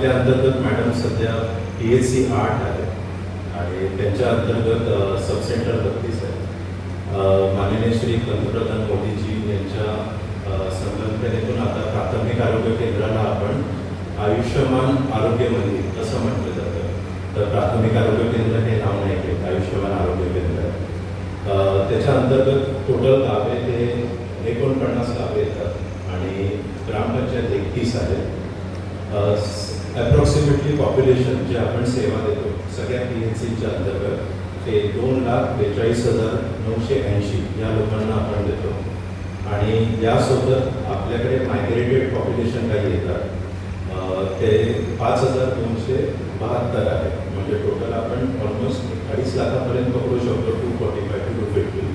आपल्या अंतर्गत मॅडम सध्या पी एस सी आठ आहे आणि त्यांच्या अंतर्गत सब सेंटर बत्तीस आहे. माननीय श्री पंतप्रधान मोदीजी यांच्या संकल्पनेतून आता प्राथमिक आरोग्य केंद्राला आपण आयुष्यमान आरोग्य मंदिर असं म्हटलं जातं. तर प्राथमिक आरोग्य केंद्र हे नाव नाही घेत आयुष्यमान आरोग्य केंद्र आहे. त्याच्या अंतर्गत टोटल गावे ते एकोणपन्नास गावे येतात आणि ग्रामपंचायत एकतीस आहे. अप्रॉक्सिमेटली पॉप्युलेशन जे आपण सेवा देतो सगळ्या पी एच सीच्या अंतर्गत ते दोन लाख बेचाळीस हजार नऊशे ऐंशी या लोकांना आपण देतो. आणि यासोबत आपल्याकडे मायग्रेटेड पॉप्युलेशन काही येतात ते पाच हजार दोनशे बहात्तर आहे. म्हणजे टोटल आपण ऑलमोस्ट अडीच लाखापर्यंत पकडू शकतो two forty five to two fifty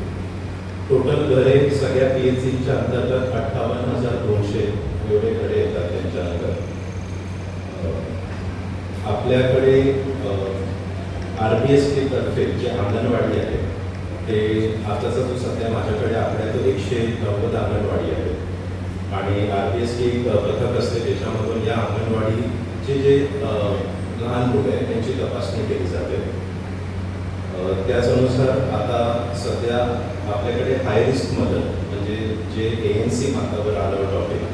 total घरे सगळ्या पी एच सीच्या अंतर्गत अठ्ठावन्न हजार दोनशे एवढे घरे येतात त्यांच्या अंतर्गत अ, आपल्याकडे आर बी एस टी तर्फे जे अंगणवाडी आहे ते आताचा जो सध्या माझ्याकडे आकडा तो एकशे नव्वद अंगणवाडी आहे. आणि आर बी एस टी पथक असते त्याच्यामधून या अंगणवाडीचे जे लहान मुलं आहेत त्यांची तपासणी केली जाते. त्याच अनुसार आता सध्या आपल्याकडे हाय रिस्कमध्ये म्हणजे जे ए एन सी मातावर आलं टॉपिक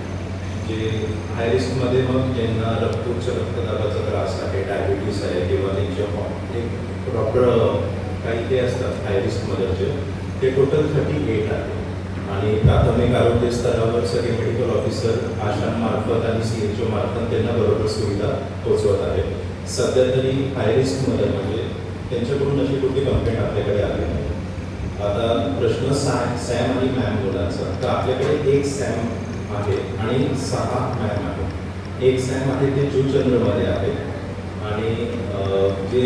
जे हाय रिस्कमध्ये मग ज्यांना रक्तोच्च रक्तदाबाचा त्रास आहे डायबिटीस आहे किंवा त्यांच्या एक डॉक्टर काही ते असतात हाय रिस्कमधलचे ते टोटल थर्टी एट आहे. आणि प्राथमिक आरोग्य स्तरावर सगळे मेडिकल ऑफिसर आशांमार्फत आणि सी एच ओ मार्फत त्यांना बरोबर सुविधा पोहोचवत आहे सध्या तरी हाय मदर म्हणजे त्यांच्याकडून अशी कुठली कंप्लेंट आपल्याकडे आली नाही. आता प्रश्न सा सॅम आणि मॅम मुलांचा तर आपल्याकडे एक सॅम आहे आणि सहा मॅम आहे एक सॅम आहे ते जूचंद्रमध्ये आहे. आणि जे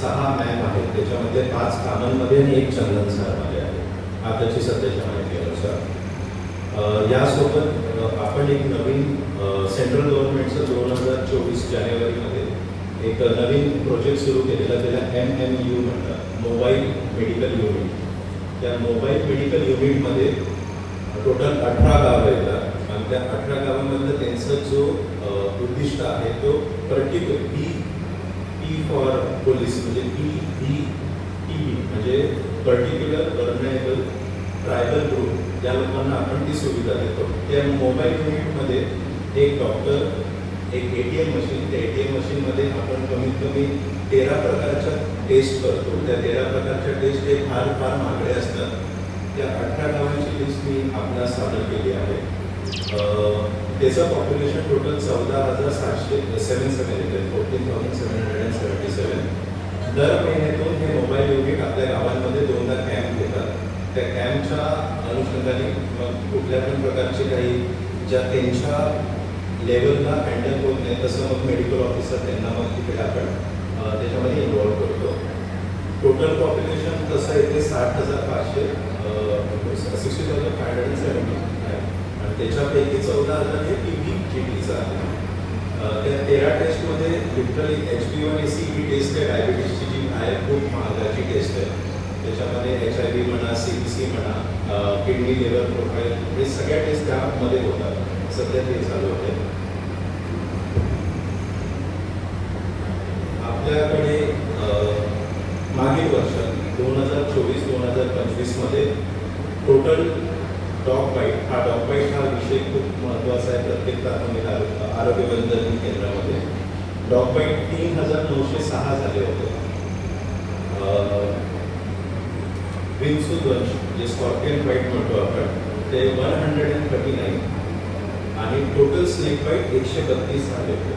सहा मॅम आहेत त्याच्यामध्ये पाच कामांमध्ये आणि एक चंदन सरमध्ये आहे. आताची सध्याच्या माहितीनुसार यासोबत आपण एक नवीन सेंट्रल गव्हर्नमेंटचं दोन हजार चोवीस जानेवारीमध्ये एक नवीन प्रोजेक्ट सुरू केलेला त्याला एम एम यू म्हणतात मोबाईल मेडिकल युनिट त्या मोबाईल मेडिकल युनिटमध्ये टोटल अठरा गावं येतात. आणि त्या अठरा गावांमधलं त्यांचा जो उद्दिष्ट आहे तो particular B P for police म्हणजे पी बी टी बी म्हणजे पर्टिक्युलर वर्नेबल ट्रायबल ग्रुप या लोकांना आपण ती सुविधा देतो. त्या मोबाईल युनिटमध्ये एक डॉक्टर एक ए टी एम मशीन त्या ए टी एम मशीनमध्ये आपण कमीत कमी तेरा प्रकारच्या टेस्ट करतो. त्या तेरा प्रकारच्या टेस्ट हे फार फार महागडे असतात. त्या अठरा गावांची लिस्ट मी आपल्याला सादर केली आहे. त्याचं पॉप्युलेशन टोटल चौदा हजार सातशे सेवन सेवन येते fourteen thousand seven hundred and seventy seven दर महिन्यातून हे मोबाईल युनिट आपल्या गावांमध्ये दोनदा कॅम्प घेतात. त्या कॅम्पच्या अनुषंगाने मग कुठल्या पण प्रकारचे काही ज्या त्यांच्या लेवलला हँडल होत नाही तसं मग मेडिकल ऑफिसर त्यांना मग तिकडे आपण त्याच्यामध्ये इन्व्हॉल्व करतो. टोटल पॉप्युलेशन तसं आहे ते साठ हजार पाचशे sixty thousand five hundred seventy त्याच्यापैकी चौदा हजार हे पी बी आहे. त्या तेरा टेस्टमध्ये literally H P one A C he test आहे. डायबिटीसची जी आहे खूप महागाची टेस्ट आहे. त्याच्यामध्ये एच आय व्ही म्हणा सी बी सी म्हणा किडनी लिव्हर प्रोफाईल हे सगळ्या टेस्ट त्यामध्ये होतात. सध्या ते चालू आहे. आपल्याकडे मागील वर्ष दोन हजार चोवीस दोन हजार पंचवीसमध्ये टोटल डॉग बाईट हा डॉग बाईट हा विषय खूप महत्त्वाचा आहे प्रत्येक प्राथमिक आरोग्य बंधन केंद्रामध्ये. डॉग बाईट तीन हजार नऊशे सहा झाले होते. विंचू जे स्कॉर्पियन बाईट म्हणतो आपण ते one hundred and thirty nine आणि टोटल स्नेक बाईट एकशे बत्तीस झाले होते.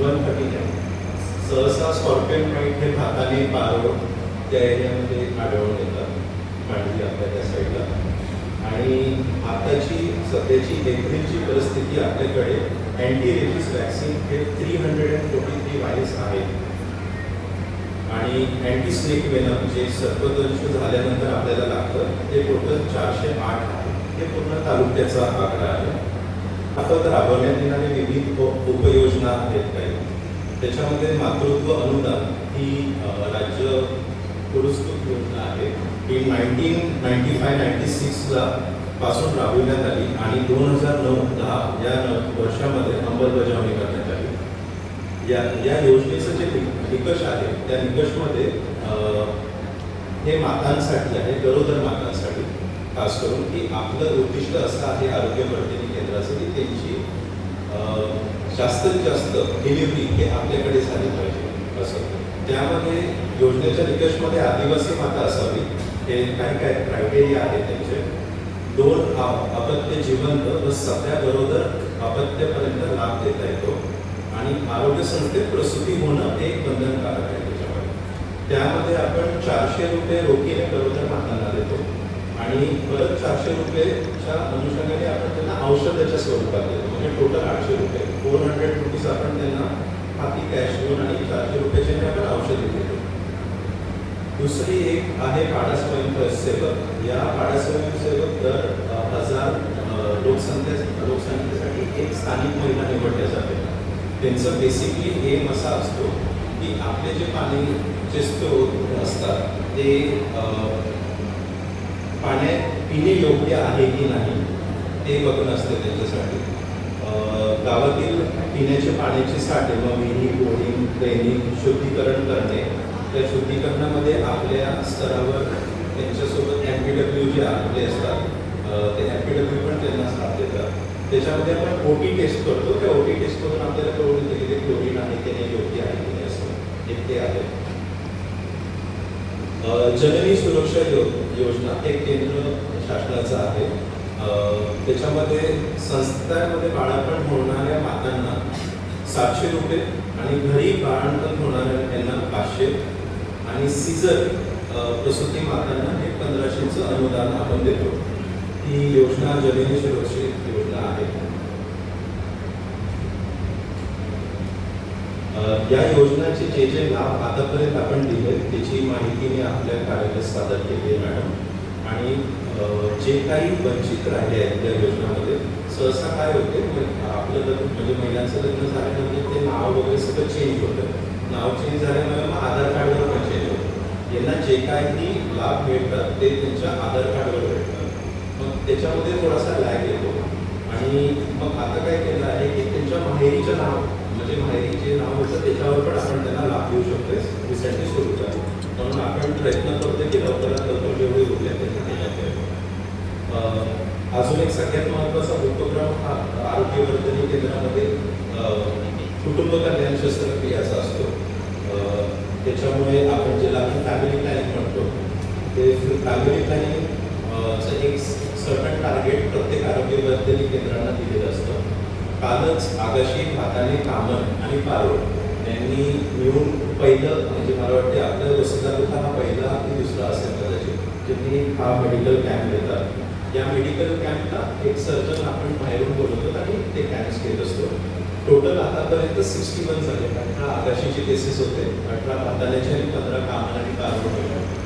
वन थर्टी नाईन सहसा स्कॉर्पियन बाईट हे भाताने पारो त्या एरियामध्ये आढळून येतात. मांडवी आपल्या त्या साईडला आणि आताची सध्याची एप्रिलची परिस्थिती आपल्याकडे अँटी रेबीज वॅक्सिन हे three hundred and forty three virus आहे आणि अँटी स्नेक वेनम जे सर्पदंश झाल्यानंतर आपल्याला लागतं ते टोटल चारशे आठ आहे. हे पूर्ण तालुक्याचा आकडा आहे. आता राबवण्यात येणारे विविध उपयोजना आहेत काही. त्याच्यामध्ये मातृत्व अनुदान ही राज्य पुरस्कृत योजना आहे. ही नाईन्टीन नाईन्टी फाय नाईन्टी सिक्सला पासून राबविण्यात आली आणि दोन हजार नऊ दहा या वर्षामध्ये अंमलबजावणी करण्यात आली. या या योजनेचं जे निकष आहे त्या निकषमध्ये हे मातांसाठी आहे गरोदर मातांसाठी खास करून की आपलं उद्दिष्ट असं आहे आरोग्य वर्धिनी केंद्राचं की त्यांची जास्तीत जास्त डिलिव्हरी हे आपल्याकडे झाली पाहिजे असं. त्यामध्ये योजनेच्या निकषमध्ये आदिवासी माता असावी. हे काही काही क्रायटेरिया आहेत त्यांचे. दोन अपत्य जिवंत व सध्याबरोबर अपत्यापर्यंत लाभ देता येतो. आणि आरोग्य संस्थेत प्रसूती होणं हे एक बंधनकारक आहे त्याच्यामध्ये. त्यामध्ये आपण चारशे रुपये रोखीने गरोदर मातांना देतो. आणि परत चारशे रुपयेच्या अनुषंगाने आपण त्यांना औषधाच्या स्वरूपात देतो. म्हणजे टोटल आठशे रुपये. फोर हंड्रेड रुपीज आपण त्यांना हाती कॅश देऊन आणि चारशे रुपयाचे आपण औषधी देतो दुसरी एक आहे पाडा स्वयंसेवक या पाडा स्वयंसेवक दर हजार लोकसंख्या लोकसंख्येसाठी एक स्थानिक महिला निवडल्या जाते. त्यांचं बेसिकली एम असा असतो की आपले जे पाणीचे स्त्रोत असतात ते पाण्या पाण्यात पिणे योग्य आहे की नाही ते बघणं असतं त्यांच्यासाठी. गावातील पिण्याचे पाण्याचे साठे मग विहिरी बोरिंग ट्रेनिंग शुद्धीकरण करणे त्या शुद्धीकरणामध्ये आपल्या स्तरावर त्यांच्यासोबत एम पी डब्ल्यू जे आपले असतात ते एम पी डब्ल्यू पण त्यांना साथ देतात. त्याच्यामध्ये आपण ओ टी टेस्ट करतो. त्या ओ टी टेस्ट करून आपल्याला कळून येते की ते क्लोरीन आहे की नाही योग्य आहे की नाही असं एक ते आहे. जननी सुरक्षा यो योजना हे केंद्र शासनाचं आहे. त्याच्यामध्ये संस्थांमध्ये बाळापण होणाऱ्या मातांना सातशे रुपये आणि घरी बाळांपण होणाऱ्या त्यांना पाचशे. आणि सीझर प्रसूती मातांना हे पंधराशेचं अनुदान आपण देतो. ही योजना जमिनी सुरक्षित योजना आहे. या योजनाचे जे जे लाभ आतापर्यंत आपण दिले त्याची माहिती मी आपल्या कार्यालयात सादर केली आहे मॅडम. आणि जे काही वंचित राहिले आहेत त्या योजनामध्ये सहसा काय होते आपलं लग्न म्हणजे महिलांचं लग्न झाल्यानंतर ते नाव वगैरे सगळं चेंज होतं. नाव चेंज झाल्यामुळे मग आधार कार्डवर जे काही लाभ मिळतात ते त्यांच्या आधार कार्डवर भेटतात. मग त्याच्यामध्ये थोडासा लॅग येतो. आणि मग आता काय केलं आहे की त्यांच्या माहेरीचं नाव म्हणजे माहेरी जे नाव होतं त्याच्यावर पण आपण त्यांना लाभ देऊ शकतो रिसेंटली सुरू झालं. म्हणून आपण प्रयत्न करतो की लवकरात लवकर जेवढे उरले त्यांना देण्यात अं, अजून एक सगळ्यात महत्त्वाचा उपक्रम हा आरोग्यवर्धनी केंद्रामध्ये कुटुंब कल्याण शस्त्रक्रियाचा असतो. त्याच्यामुळे आपण जे आपण फॅमिली प्लॅनिंग नागरिकांनी एक सर्टन टार्गेट प्रत्येक आरोग्य आरोग्यवर्धनी केंद्रांना दिलेलं असतं. कालच आगाशी भाताने कामन आणि पारोळ यांनी मिळून पहिलं म्हणजे मला वाटते आपल्या वसुधा हा पहिला आणि दुसरा असेल कदाचित ज्यांनी हा मेडिकल कॅम्प देतात. या मेडिकल कॅम्पला एक सर्जन आपण बाहेरून बोलवतो आणि ते कॅम्प्स घेत असतो. टोटल आतापर्यंत सिक्स्टी वन झाले. अठरा आकाशीचे केसेस होते अठरा पाताल्याचे आणि पंधरा कामन आणि पारोळ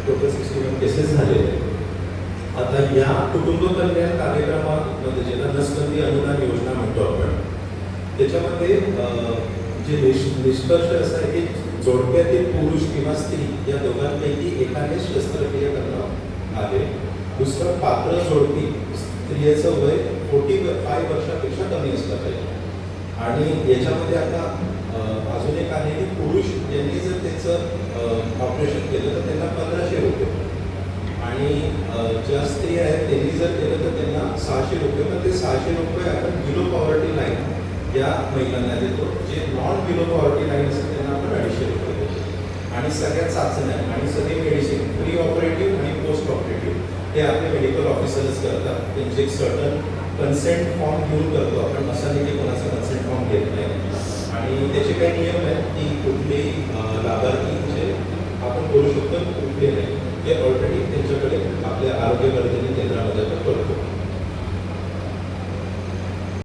टोटल सिक्स्टी वन केसेस झाले आता या कुटुंब कल्याण कार्यक्रमामध्ये ज्याला नसबंदी अनुदान योजना म्हणतो आपण त्याच्यामध्ये जे निष निष्कर्ष असा आहे की जोडप्यातील पुरुष किंवा स्त्री या दोघांपैकी एकाने शस्त्रक्रिया करणं आहे. दुसरं पात्र जोडपी स्त्रियेचं वय फोर्टी फाय वर्षापेक्षा कमी असलं पाहिजे. आणि याच्यामध्ये आता अजून एक आहे की पुरुष यांनी जर त्याचं ऑपरेशन केलं तर त्यांना पंधराशे रुपये. आणि ज्या स्त्री आहेत त्यांनी जर केलं तर त्यांना सहाशे रुपये. पण ते सहाशे रुपये आपण बिलो पॉवर्टी लाईन या महिलांना देतो. जे नॉन बिलो पॉवर्टी लाईन असतात त्यांना आपण अडीचशे रुपये देतो. आणि सगळ्यात चाचण्या आणि सगळे मेडिसिन प्री ऑपरेटिव्ह ते हे आपले मेडिकल ऑफिसर्स करतात. त्यांचे एक सर्टन कन्सेंट फॉर्म घेऊन करतो. आपण असं नाही की कोणाचा कन्सेंट फॉर्म घेत नाही. आणि त्याचे काही नियम आहेत की कुठलेही लाभार्थी जे आपण बोलू शकतो कुठले नाही. ते ऑलरेडी त्यांच्याकडे आपल्या आरोग्य वर्धनी केंद्रामध्ये आपण करतो